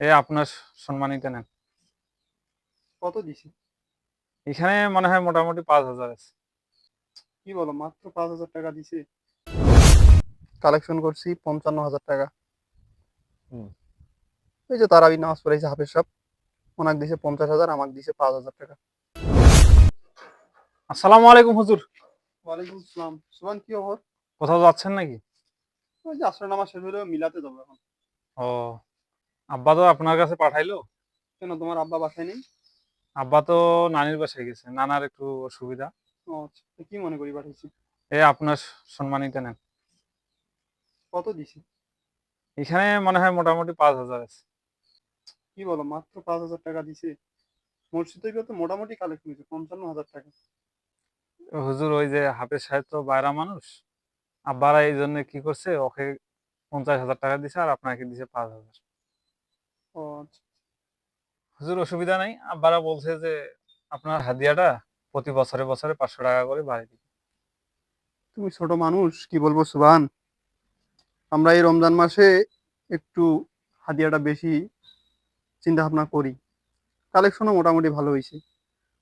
এ আপনার সম্মানিত নেন। কত দিছি? এখানে মনে হয় মোটামুটি পাঁচ হাজার আছে। কি বলো মাত্র পাঁচ হাজার টাকা দিছে। কালেকশন করছি পঞ্চান্ন হাজার টাকা। হুম। এই যে তারাবি নামাজ পড়াইছে হাফেজ সাহেব ওনাকে দিছে পঞ্চাশ হাজার আমাকে দিছে পাঁচ হাজার টাকা। আসসালামু আলাইকুম হুজুর। ওয়ালাইকুম আসসালাম। সুমান কি খবর? কোথাও যাচ্ছেন নাকি? ওই যে আসর নামাজ শেষ হলেও মিলাতে যাব এখন। ও আব্বা তো আপনার কাছে পাঠাইলো? কেন তোমার আব্বা বাসায় নেই? আব্বা তো নানির বাসায় গেছে নানার একটু অসুবিধা। ও আচ্ছা তো কি মনে করি পাঠাইছি? এ আপনার সম্মানিত নেন। কত দিছি? এখানে মনে হয় মোটামুটি পাঁচ হাজার আছে। কি বলো মাত্র পাঁচ হাজার টাকা দিছে। মসজিদে গিয়ে তো মোটামুটি কালেকশন হয়েছে পঞ্চান্ন হাজার টাকা। হুজুর ওই যে হাফেজ সাহেব তো বাইরা মানুষ। আব্বারা এই জন্য কি করছে ওকে পঞ্চাশ হাজার টাকা দিছে আর আপনাকে দিছে পাঁচ হাজার। ও আচ্ছা হুজুর অসুবিধা নাই। আব্বারা বলছে যে আপনার হাদিয়াটা প্রতি বছরে বছরে পাঁচশো টাকা করে বাড়ি দিবে। তুমি ছোট মানুষ কি বলব সুবান আমরা এই রমজান মাসে একটু হাদিয়াটা বেশি চিন্তা ভাবনা করি। কালেকশনও মোটামুটি ভালো হয়েছে।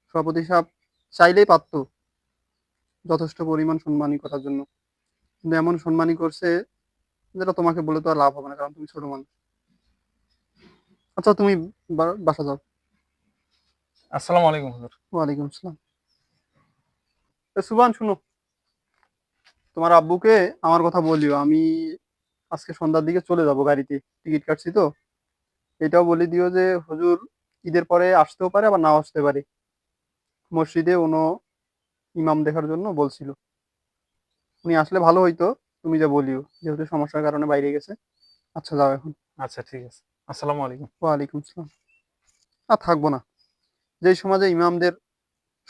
সভাপতি সাহেব চাইলেই পারত যথেষ্ট পরিমাণ সম্মানী করার জন্য। কিন্তু এমন সম্মানী করছে যেটা তোমাকে বলে তো আর লাভ হবে না কারণ তুমি ছোট মানুষ। আচ্ছা তুমি বাসা যাও। আসসালামু আলাইকুম হুজুর। ওয়ালাইকুম আসসালাম। এ সুবান শুনো। তোমার আব্বুকে আমার কথা বলিও। আমি আজকে সন্ধ্যার দিকে চলে যাব গাড়িতে। টিকিট কাটছি তো। এটাও বলে দিও যে হুজুর ঈদের পরে আসতেও পারে আবার নাও আসতে পারে। মসজিদে কোনো ইমাম দেখার জন্য বলছিল। উনি আসলে ভালো হইতো তুমি যা বলিও। যেহেতু সমস্যার কারণে বাইরে গেছে। আচ্ছা যাও এখন। আচ্ছা ঠিক আছে। আসসালামু আলাইকুম। ওয়ালাইকুম আসসালাম। আর থাকব না। যেই সমাজে ইমামদের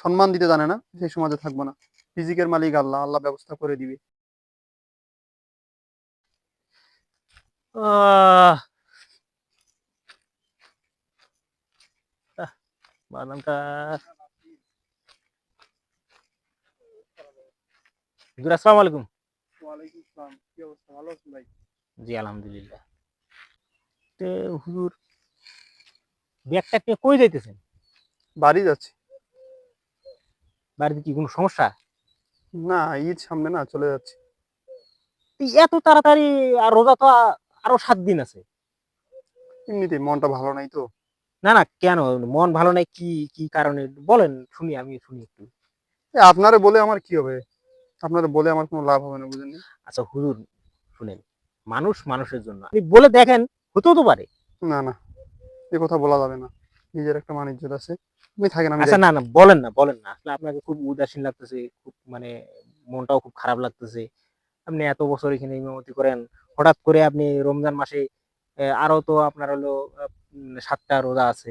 সম্মান দিতে জানে না সেই সমাজে থাকব না। ফিজিকের মালিক আল্লাহ আল্লাহ ব্যবস্থা করে দিবে। বাদামটা আসসালামু আলাইকুম। ওয়ালাইকুম আসসালাম। কি অবস্থা? ভালো আছেন ভাই? জি আলহামদুলিল্লাহ। তে হুজুর ব্যাগটা নিয়ে কই যাইতেছেন? বাড়ি যাচ্ছি। বাড়িতে কি কোনো সমস্যা? না ঈদ সামনে না চলে যাচ্ছি। এত তাড়াতাড়ি আর রোজা তো আরও সাত দিন আছে। এমনিতে মনটা ভালো নাই তো। না না কেন? মন ভালো নাই কি কি কারণে? বলেন শুনি আমি শুনি একটু। আপনারে বলে আমার কি হবে? আপনারে বলে আমার কোনো লাভ হবে না বুঝেন আচ্ছা হুজুর শুনেন। মানুষ মানুষের জন্য। আপনি বলে দেখেন হতেও তো পারে। না না এ কথা বলা যাবে না। নিজের একটা মানিজ্যত আছে। আপনি থাকেন আমি আচ্ছা না না বলেন না বলেন না। আসলে আপনাকে খুব উদাসীন লাগতেছে খুব মানে মনটাও খুব খারাপ লাগতেছে। আপনি এত বছর এখানে ইমামতি করেন হঠাৎ করে আপনি রমজান মাসে আরও তো আপনার হলো সাতটা রোজা আছে।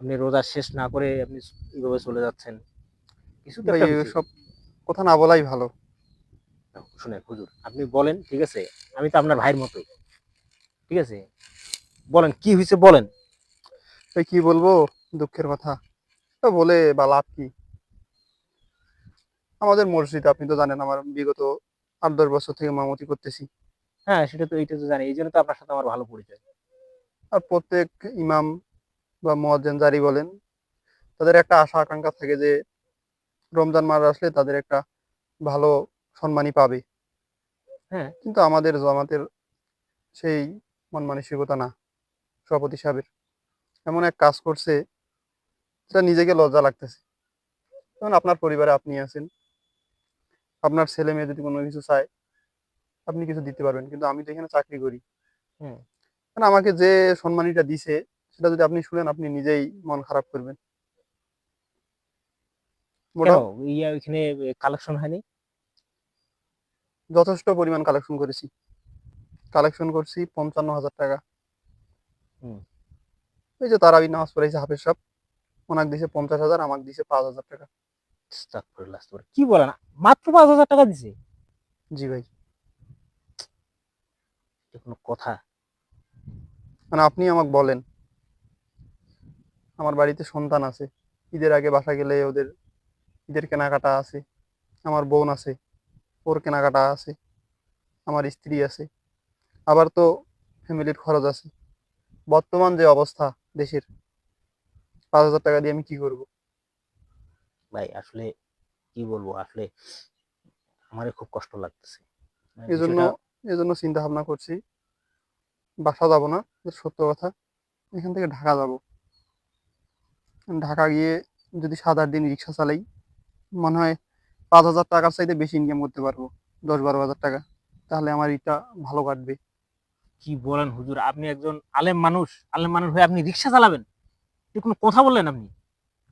আপনি রোজা শেষ না করে আপনি এইভাবে চলে যাচ্ছেন। কিছু তো। সব কথা না বলাই ভালো। শুনেন হুজুর আপনি বলেন ঠিক আছে? আমি তো আপনার ভাইয়ের মতোই। ঠিক আছে? বলেন কি হয়েছে বলেন। কি বলব দুঃখের কথা। তো বলে বা লাভ কি? আমাদের মসজিদ আপনি তো জানেন আমার বিগত আট দশ বছর থেকে মামতি করতেছি। হ্যাঁ সেটা তো এইটা তো জানি এই জন্য তো আপনার সাথে আমার ভালো পরিচয়। আর প্রত্যেক ইমাম বা মহাজেন জারি বলেন তাদের একটা আশা আকাঙ্ক্ষা থাকে যে রমজান মাস আসলে তাদের একটা ভালো সম্মানই পাবে। হ্যাঁ। কিন্তু আমাদের জমাতের সেই মন মানসিকতা না। সভাপতি সাহেবের। এমন এক কাজ করছে যেটা নিজেকে লজ্জা লাগতেছে। যেমন আপনার পরিবারে আপনি আছেন আপনার ছেলে মেয়ে যদি কোনো কিছু চায় আপনি কিছু দিতে পারবেন। কিন্তু আমি তো এখানে চাকরি করি। কারণ আমাকে যে সম্মানীটা দিছে সেটা যদি আপনি শুনেন আপনি নিজেই মন খারাপ করবেন। ওইখানে কালেকশন হয়নি? যথেষ্ট পরিমাণ কালেকশন করেছি। কালেকশন করছি পঞ্চান্ন হাজার টাকা। এই যে তারাবি নামাজ পড়াইছে হাফেজ সাহেব ওনাকে দিছে পঞ্চাশ হাজার আমাকে দিছে পাঁচ হাজার টাকা। কি বলেন মাত্র পাঁচ হাজার টাকা দিছে? জি ভাই। কোনো কথা? মানে আপনি আমাকে বলেন আমার বাড়িতে সন্তান আছে ঈদের আগে বাসা গেলে ওদের ঈদের কেনাকাটা আছে আমার বোন আছে ওর কেনাকাটা আছে আমার স্ত্রী আছে আবার তো ফ্যামিলির খরচ আছে। বর্তমান যে অবস্থা দেশের পাঁচ হাজার টাকা দিয়ে আমি কি করব? ভাই আসলে কি বলব? আসলে আমার খুব কষ্ট লাগতেছে। মানে এই জন্য বিষয়টা- এই জন্য চিন্তা ভাবনা করছি বাসা যাব না সত্য কথা। এখান থেকে ঢাকা যাব। ঢাকা গিয়ে যদি সাত আট দিন রিক্সা চালাই মনে হয় পাঁচ হাজার টাকার চাইতে বেশি ইনকাম করতে পারব দশ বারো হাজার টাকা। তাহলে আমার এটা ভালো কাটবে। কি বলেন হুজুর? আপনি একজন আলেম মানুষ। আলেম মানুষ হয়ে আপনি রিক্সা চালাবেন? এ কোনো কথা বললেন আপনি?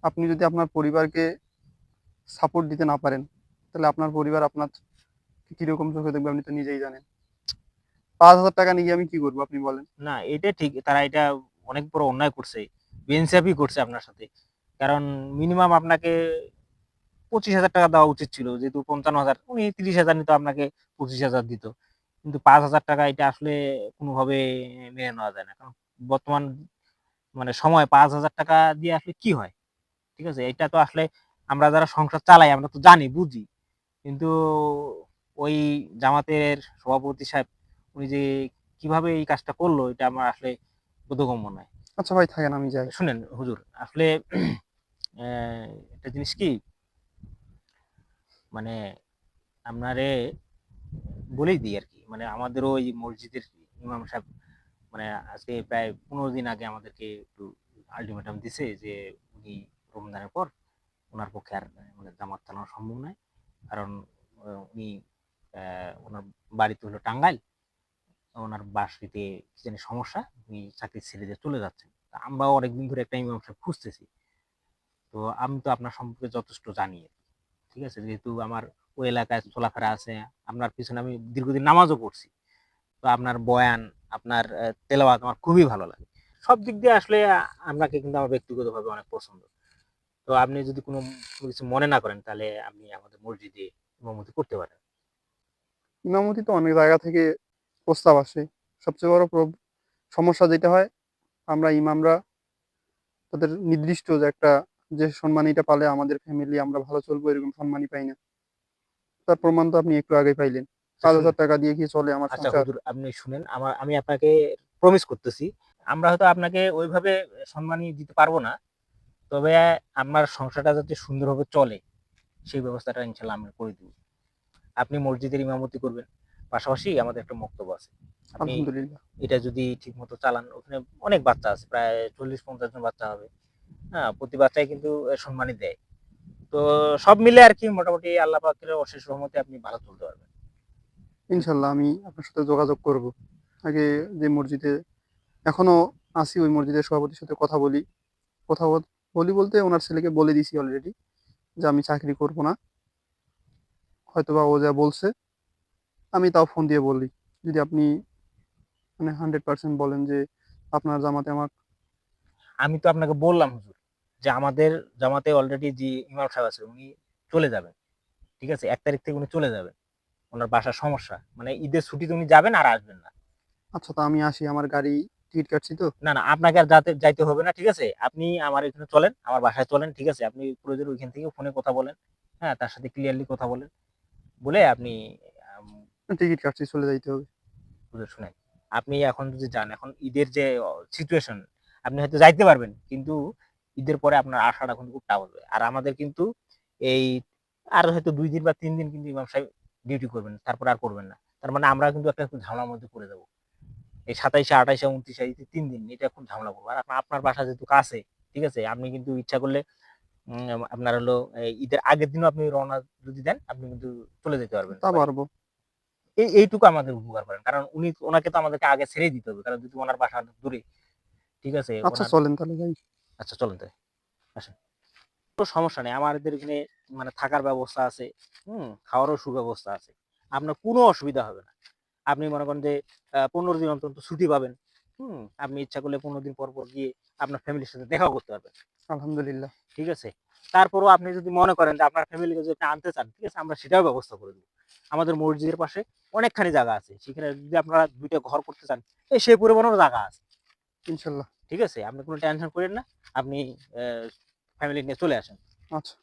আপনি যদি আপনার পরিবারকে সাপোর্ট দিতে না পারেন তাহলে আপনার পরিবার আপনার কীরকম চোখে দেখবে আপনি তো নিজেই জানেন। পাঁচ হাজার টাকা নিয়ে আমি কি করব আপনি বলেন? না এটা ঠিক। তারা এটা অনেক বড় অন্যায় করছে। বেনসাপি করছে আপনার সাথে। কারণ মিনিমাম আপনাকে পঁচিশ হাজার টাকা দেওয়া উচিত ছিল। যেহেতু পঞ্চান্ন হাজার উনি তিরিশ হাজার নিত আপনাকে পঁচিশ হাজার দিত। কিন্তু পাঁচ হাজার টাকা এটা আসলে কোনোভাবে মেনে নেওয়া যায় না। কারণ বর্তমান মানে সময় পাঁচ হাজার টাকা দিয়ে আসলে কি হয়? ঠিক আছে? এটা তো আসলে আমরা যারা সংসার চালাই আমরা তো জানি বুঝি। কিন্তু ওই জামাতের সভাপতি সাহেব উনি যে কীভাবে এই কাজটা করল এটা আমার আসলে বোধগম্য নয়। আচ্ছা ভাই থাকেন আমি যাই। শুনেন হুজুর আসলে একটা জিনিস কি? মানে আপনারে বলেই দিই আর কি মানে আমাদেরও ওই মসজিদের ইমাম সাহেব মানে আজকে প্রায় পনেরো দিন আগে আমাদেরকে একটু আলটিমেটাম দিছে যে উনি রমজানের পর ওনার পক্ষে আর মানে জামাত চালানো সম্ভব নয়। কারণ উনি ওনার বাড়িতে হলো টাঙ্গাইল, ওনার বাসিতে কি জানি সমস্যা, উনি চাকরি ছেড়ে দিয়ে চলে যাচ্ছেন। আমরাও অনেকদিন ধরে একটা ইমাম সাহেব খুঁজতেছি। তো আমি তো আপনার সম্পর্কে যথেষ্ট জানি। ঠিক আছে? যেহেতু আমার ওই এলাকায় চলাফেরা আছে, আপনার পিছনে আমি দীর্ঘদিন নামাজও পড়ছি। তো আপনার বয়ান, আপনার তেলাওয়াত আমার খুবই ভালো লাগে। সব দিক দিয়ে আসলে আপনাকে কিন্তু আমার ব্যক্তিগতভাবে অনেক পছন্দ। তো আপনি যদি কোনো কিছু মনে না করেন, তাহলে আপনি আমাদের মসজিদে ইমামতি করতে পারেন। ইমামতি তো অনেক জায়গা থেকে প্রস্তাব আসে। সবচেয়ে বড় সমস্যা যেটা হয়, আমরা ইমামরা তাদের নির্দিষ্ট যে একটা যে সম্মানীটা পালে আমাদের ফ্যামিলি আমরা ভালো চলবো, এরকম সম্মানই পাই না। তার প্রমাণ তো আপনি একটু আগে পাইলেন। পাঁচ হাজার টাকা দিয়ে কি চলে আমার আচ্ছা সংসার? আপনি শুনেন আমার আমি আপনাকে প্রমিস করতেছি আমরা হয়তো আপনাকে ওইভাবে সম্মানী দিতে পারব না তবে আপনার সংসারটা যাতে সুন্দরভাবে চলে সেই ব্যবস্থাটা ইনশাল্লাহ আমরা করে দিব। আপনি মসজিদের ইমামতি করবেন পাশাপাশি আমাদের একটা বক্তব্য আছে। আপনি আলহামদুলিল্লাহ। এটা যদি ঠিক মতো চালান ওখানে অনেক বাচ্চা আছে প্রায় চল্লিশ পঞ্চাশ জন বাচ্চা হবে। হ্যাঁ প্রতি বাচ্চাই কিন্তু সম্মানই দেয়। তো সব মিলে আর কি মোটামুটি আল্লাহ পাকের অশেষ রহমতে আপনি ভালো চলতে পারবেন। ইনশাল্লাহ আমি আপনার সাথে যোগাযোগ করব। আগে যে মসজিদে এখনও আসি ওই মসজিদের সভাপতির সাথে কথা বলি। কথা বলি বলতে ওনার ছেলেকে বলে দিছি অলরেডি যে আমি চাকরি করব না। হয়তোবা ও যা বলছে আমি তাও ফোন দিয়ে বলি। যদি আপনি মানে হান্ড্রেড পার্সেন্ট বলেন যে আপনার জামাতে আমার আমি তো আপনাকে বললাম হুজুর। যে আমাদের জামাতে অলরেডি যে ইমাম সাহেব আছে উনি চলে যাবেন। ঠিক আছে? এক তারিখ থেকে উনি চলে যাবেন। ওনার বাসার সমস্যা। মানে ঈদের ছুটিতে উনি যাবেন আর আসবেন না। আচ্ছা তা আমি আসি আমার গাড়ি টিকিট কাটছি তো। না না আপনাকে আর যাতে যাইতে হবে না ঠিক আছে? আপনি আমার এখানে চলেন আমার বাসায় চলেন ঠিক আছে? আপনি প্রয়োজন ওইখান থেকে ফোনে কথা বলেন। হ্যাঁ তার সাথে ক্লিয়ারলি কথা বলেন। বলে আপনি টিকিট কাটছি চলে যাইতে হবে। হুজুর শুনেন। আপনি এখন যদি যান এখন ঈদের যে সিচুয়েশন আপনি হয়তো যাইতে পারবেন। কিন্তু ঈদের পরে আপনার আশাটা কিন্তু খুব টাফ হবে। আর আমাদের কিন্তু এই আর হয়তো দুই দিন বা তিন দিন কিন্তু ইমাম সাহেব ডিউটি করবেন তারপর আর করবেন না। তার মানে আমরা কিন্তু একটা ঝামেলার মধ্যে পড়ে যাব। এই সাতাইশে আঠাইশে উনত্রিশে এই তিন দিন এটা খুব ঝামেলা করব আর আপনার বাসা যেহেতু কাছে ঠিক আছে আপনি কিন্তু ইচ্ছা করলে উম, আপনার হলো ঈদের আগের দিনও আপনি রওনা যদি দেন আপনি কিন্তু চলে যেতে পারবেন। তা পারব। এই এইটুকু আমাদের উপকার করেন। কারণ উনি ওনাকে তো আমাদেরকে আগে ছেড়েই দিতে হবে। কারণ যদি ওনার বাসা দূরে ঠিক আছে আচ্ছা চলেন তাহলে যাই। আচ্ছা চলেন তাই আসেন। কোনো সমস্যা নেই আমাদের এখানে মানে থাকার ব্যবস্থা আছে হুম খাওয়ারও সুব্যবস্থা আছে আপনার কোনো অসুবিধা হবে না। আপনি মনে করেন যে পনেরো দিন অন্তত ছুটি পাবেন হুম আপনি ইচ্ছা করলে পনেরো দিন পর পর গিয়ে আপনার ফ্যামিলির সাথে দেখাও করতে পারবেন। আলহামদুলিল্লাহ। ঠিক আছে? তারপরও আপনি যদি মনে করেন যে আপনার ফ্যামিলিকে যদি আপনি আনতে চান ঠিক আছে আমরা সেটাও ব্যবস্থা করে দেবো। আমাদের মসজিদের পাশে অনেকখানি জায়গা আছে সেখানে যদি আপনারা দুইটা ঘর করতে চান এই সেই পরিমাণের জায়গা আছে। ইনশাল্লাহ। ঠিক আছে? আপনি কোনো টেনশন করেন না। আপনি ফ্যামিলি নিয়ে চলে আসেন। আচ্ছা।